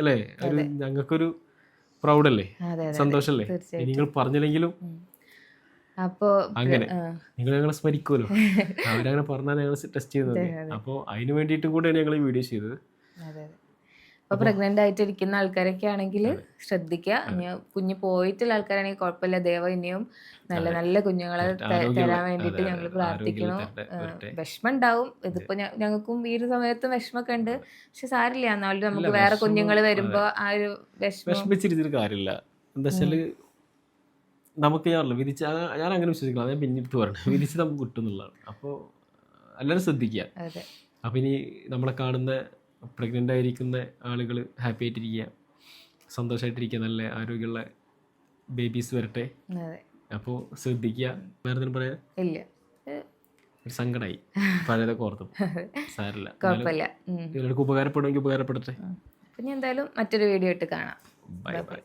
അല്ലേ? ഒരു ഞങ്ങൾക്കൊരു പ്രൗഡല്ലേ സന്തോഷല്ലേ? സന്തോഷമല്ലേ നിങ്ങൾ പറഞ്ഞില്ലെങ്കിലും അപ്പോ അങ്ങനെ. നിങ്ങൾ ഞങ്ങളെ സ്മരിക്കുമല്ലോ അവരങ്ങനെ പറഞ്ഞാൽ ഞങ്ങൾ ടെസ്റ്റ് ചെയ്തത്. അപ്പോൾ അതിന് വേണ്ടിയിട്ടും കൂടെയാണ് ഞങ്ങൾ ഈ വീഡിയോ ചെയ്തത്. അപ്പൊ പ്രഗ്നന്റ് ആയിട്ടിരിക്കുന്ന ആൾക്കാരൊക്കെ ആണെങ്കിൽ ശ്രദ്ധിക്കുക. കുഞ്ഞ് പോയിട്ടുള്ള ആൾക്കാരാണെങ്കിൽ കുഴപ്പമില്ല. ദൈവം ഇനിയും നല്ല നല്ല കുഞ്ഞുങ്ങളെ തരാൻ വേണ്ടിയിട്ട് ഞങ്ങൾ പ്രാർത്ഥിക്കണം. വിഷമം ഉണ്ടാവും ഇതിപ്പോ ഞങ്ങൾക്കും ഈ ഒരു സമയത്തും വിഷമൊക്കെ ഉണ്ട്. പക്ഷെ സാരില്ല എന്നാലും നമുക്ക് വേറെ കുഞ്ഞുങ്ങൾ വരുമ്പോ ആ ഒരു വിഷമം വിഷമിച്ചിരുന്നിട്ട് കാര്യമില്ല. എന്താ വെച്ചാൽ നമുക്ക് ഞാനല്ലോ വിധിച്ച ഞാൻ അങ്ങനെ വിശ്വസിക്കണം ഞാൻ പിന്നിട്ട് പറഞ്ഞു വിധിച്ച് നമുക്ക് കിട്ടും എന്നുള്ളതാണ് അപ്പോൾ എല്ലാവരും ശ്രദ്ധിക്കുക. അതെ. അപ്പോൾ ഇനി നമ്മളെ കാണുന്ന പ്രഗ്നന്റ് ആയിരിക്കുന്ന ആളുകൾ ഹാപ്പി ആയിട്ടിരിക്കുക. സന്തോഷമായിട്ടിരിക്കുക നല്ല ആരോഗ്യമുള്ള ബേബീസ് വരട്ടെ. അപ്പോൾ ശ്രദ്ധിക്കുക. വേറെ എന്തെങ്കിലും പറയാൻ? ഇല്ല. ഒരു സങ്കടമായി പലരെ ഓർത്തു. സാരില്ല കുഴപ്പമില്ല. ഉപകാരപ്പെടുമെങ്കിൽ ഉപകാരപ്പെടട്ടെ. പിന്നെ എന്തായാലും മറ്റൊരു വീഡിയോ ഇട്ട് കാണാം. Bye bye